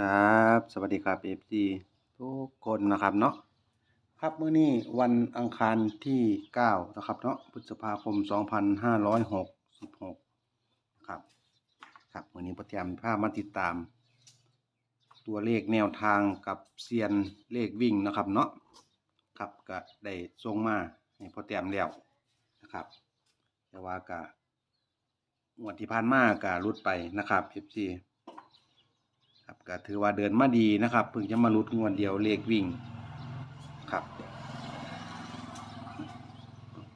ครับ สวัสดีครับ FC ทุกคนนะครับเนาะครับมื้อนี้วันอังคารที่9นะครับเนาะพฤษภาคม2566ครับ ครับมื้อนี้ประเตียมพามาติดตาม ตัวเลขแนวทางกับเซียนเลขวิ่งนะครับเนาะครับก็ได้ส่งมาให้พอเตรียมแล้วนะครับ แต่ว่าก็งวดที่ผ่านมาก็รุดไปนะครับ FC ครับก็ถือว่าเดินมาดีนะครับเพิ่งจะมาลุดงวดเดียวเลขวิ่งครับ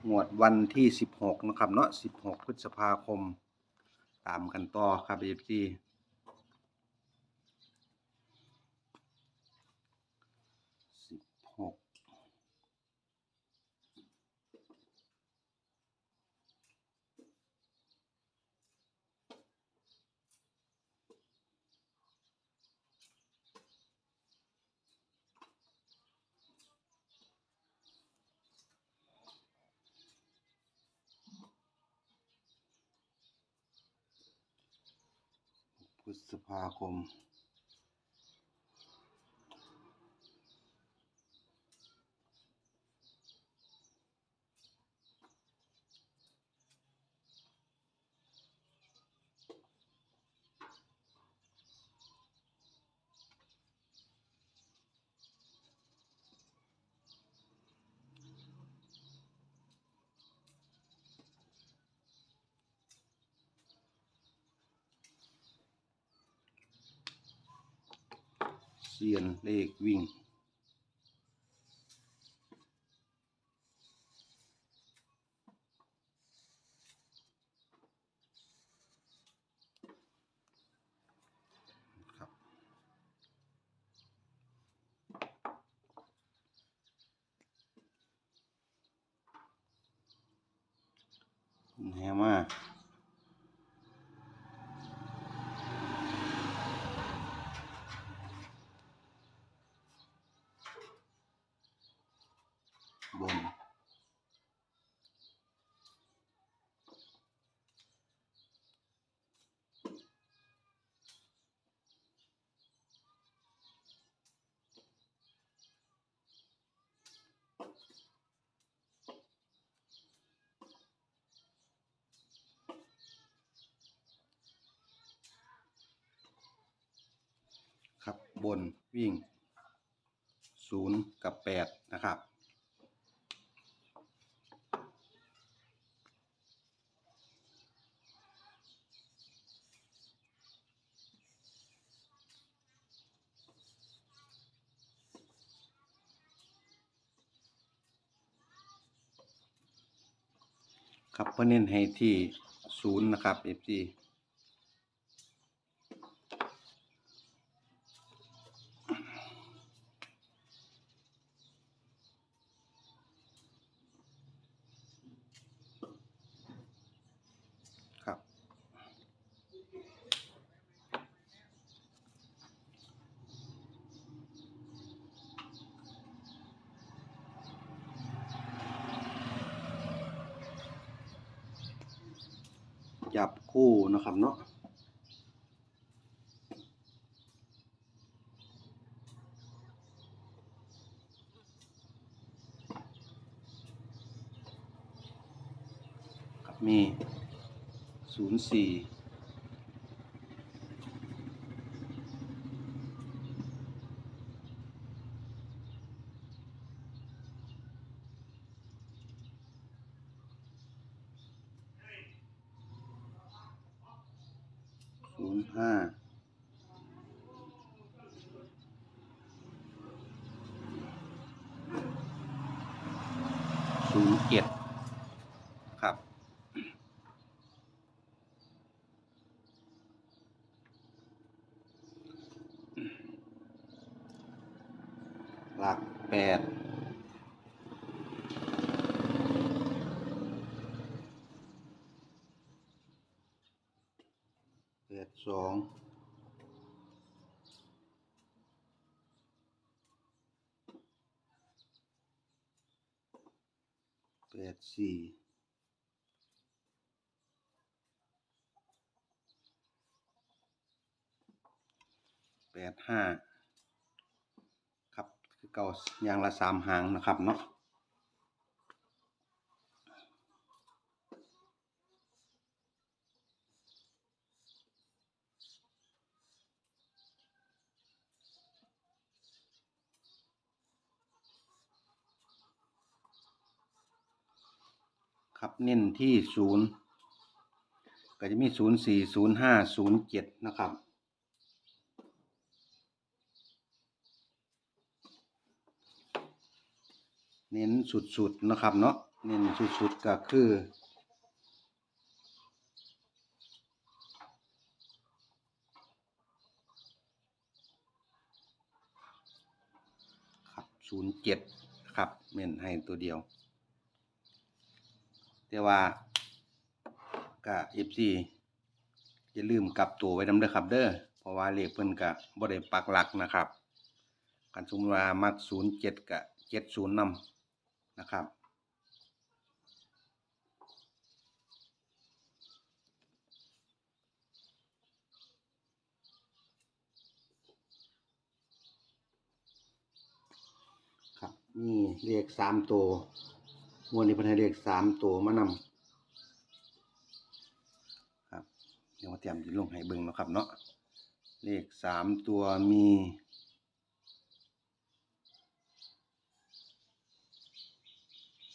งวดวันที่สิบหกนะครับเนาะสิบหกพฤษภาคม ตามกันต่อครับเอฟซีสิบหก พฤษภาคม ซียนเลขวิ่ง ครับแหมาบน ครับบนวิ่งศูนย์กับแปดนะครับ ครับเพื่อเน้นให้ที่ศูนย์นะครับ FG จับคู่นะครับเนาะมี 04 ห้าศูนย์เจ็ดครับ หลักแปด ดสองแปดสี่แปดห้าครับคือเก่าอย่างละสามหางนะครับเนาะ ครับเน้นที่ศูนย์ก็จะมีศูนย์สี่ศูนย์ห้าศูนย์เจ็ดนะครับ เน้นสุดๆนะครับเนาะเน้นสุดๆก็คือศูนย์เจ็ดครับเน้นให้ตัวเดียว แต่ว่าก็เอฟซีอย่าลืมกลับตัวไว้นำเด้อครับเด้อเพราะว่าเลขเพิ่นก็บ่ได้ปักหลักนะครับกันสมมติว่ามักศูนย์เจ็ดกับเจ็ดศูนย์นำนะครับครับนี่เลขสามตัว งวดนี้เพิ่นให้เลขสามตัวมานำครับ เดี๋ยวมาเตรียมยินลงให้เบิ่งเนาะครับเนาะเลขสามตัวมี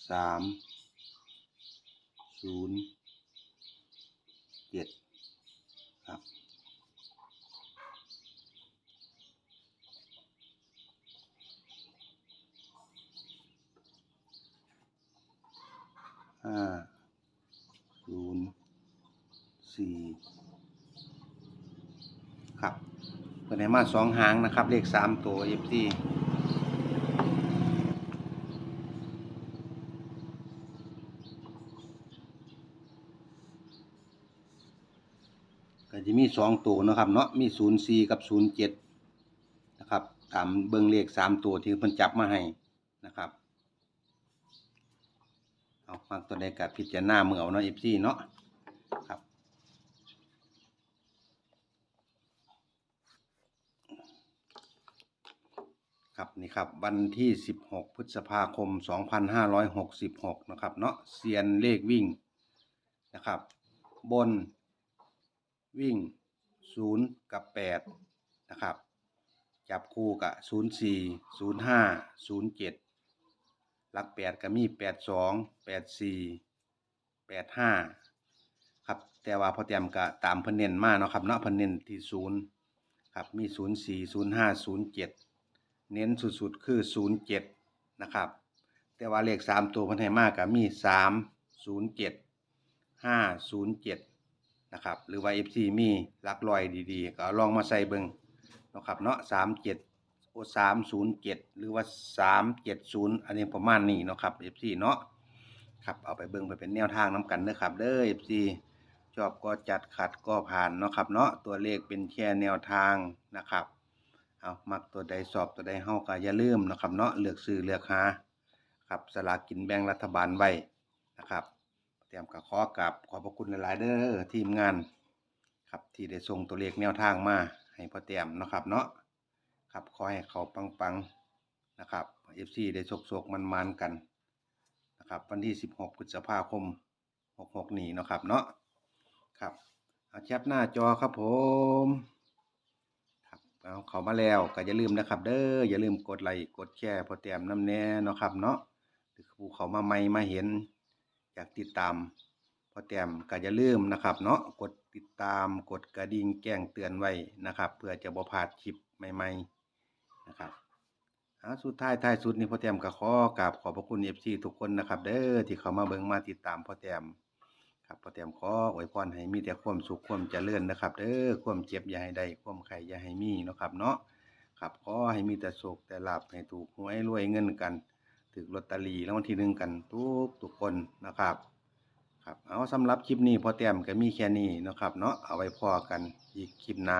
สามศูนย์เจ็ดครับ ห้าศูนย์สี่ครับเปิดให้มาสองหางนะครับ เลขสามตัวเอฟซีก็จะมีสองตัวนะครับเนาะมีศูนย์สี่กับศูนย์เจ็ดนะครับตามเบิ้งเลขสามตัวที่เพิ่นจับมาให้นะครับาตัวใดกับพิจารณาเมื่อเอาเนาะเอฟซีเนาะครับ ครับนี่ครับวันที่ 16 พฤษภาคม 2566 นะครับเนาะเซียนเลขวิ่งนะครับ บนวิ่ง 0 กับ 8 นะครับ จับคู่กับ 04 05 07 หลักแปดก็มีแปดสองแปดสี่แปดห้าครับแต่ว่าพอเตรียมก็ตามเพิ่นเน้นมาเนาะครับเนาะเพิ่นเน้นที่ศูนย์ครับมีศูนย์สี่ศูนย์ห้าศูนย์เจ็ดเน้นสุดๆคือศูนย์เจ็ดนะครับ แต่ว่าเลขสามตัวเพิ่นให้มากก็มีสามศูนย์เจ็ดห้าศูนย์เจ็ดนะครับหรือว่า FC มีหลักลอยดีๆ ก็ลองมาใส่เบิ่งนะครับเนาะสามเจ็ด โอสามศูนย์เจ็ดหรือว่าสามเจ็ดศูนย์อันนี้ประมาณนี้เนาะครับเอฟซีเนาะครับเอาไปเบิ่งไปเป็นแนวทางน้กันเด้อครับเด้อเอฟซีชอบก็จัดขัดก็ผ่านเนาะครับเนาะตัวเลขเป็นแค่แนวทางนะครับเอามักตัวใดสอบตัวใดเฮาก็อย่าลืมนะครับเนาะเลือกซื้อเลือกหาครับสลากกินแบ่งรัฐบาลไว้นะครับเตรียมกับขอกับขอบพระคุณหลาย ๆ เด้อทีมงาน ครับที่ได้ส่งตัวเลขแนวทางมาให้พ่อเตรียมนะครับเนาะ ครับขอให้เขาปังๆนะครับเอฟซีได้โศกๆมันๆกันนะครับวันที่ 16พฤษภาคม 66 นี้นะครับเนาะครับเอาแคปหน้าจอครับผมครับเอาเขามาแล้วก็อย่าลืมนะครับ เด้ออย่าลืมกดไลค์กดแชร์พอเตรียมน้ำแน่เนาะครับเนาะหรือผู้เขามาใหม่มาเห็นอยากติดตามพอเตรียมก็อย่าลืมนะครับเนาะกดติดตามกดกระดิ่งแจ้งเตือนไว้นะครับ เพื่อจะบ่พลาดคลิปใหม่ ๆ นะครับอาสุดท้ายท้ายสุดนี่พ่อแต้มก็ขอกราบขอบพระคุณเอฟซีทุกคนนะครับ เด้อที่เขามาเบิ่งมาติดตามพ่อแต้มครับพ่อแต้มขออวยพรให้มีแต่ความสุขความเจริญนะครับ เด้อความเจ็บอย่าให้ได้ความไข่อย่าให้มีเนาะครับเนาะครับขอให้มีแต่โศกแต่ลาบให้ถูกหวยรวยเงินกันถึกลอตเตอรี่รางวัลที่หนึ่งกันทุกทุกคนนะครับครับเอาสำหรับคลิปนี้พ่อแต้มก็มีแค่นี้นะครับเนาะเอาไว้พอกันอีกคลิปหน้า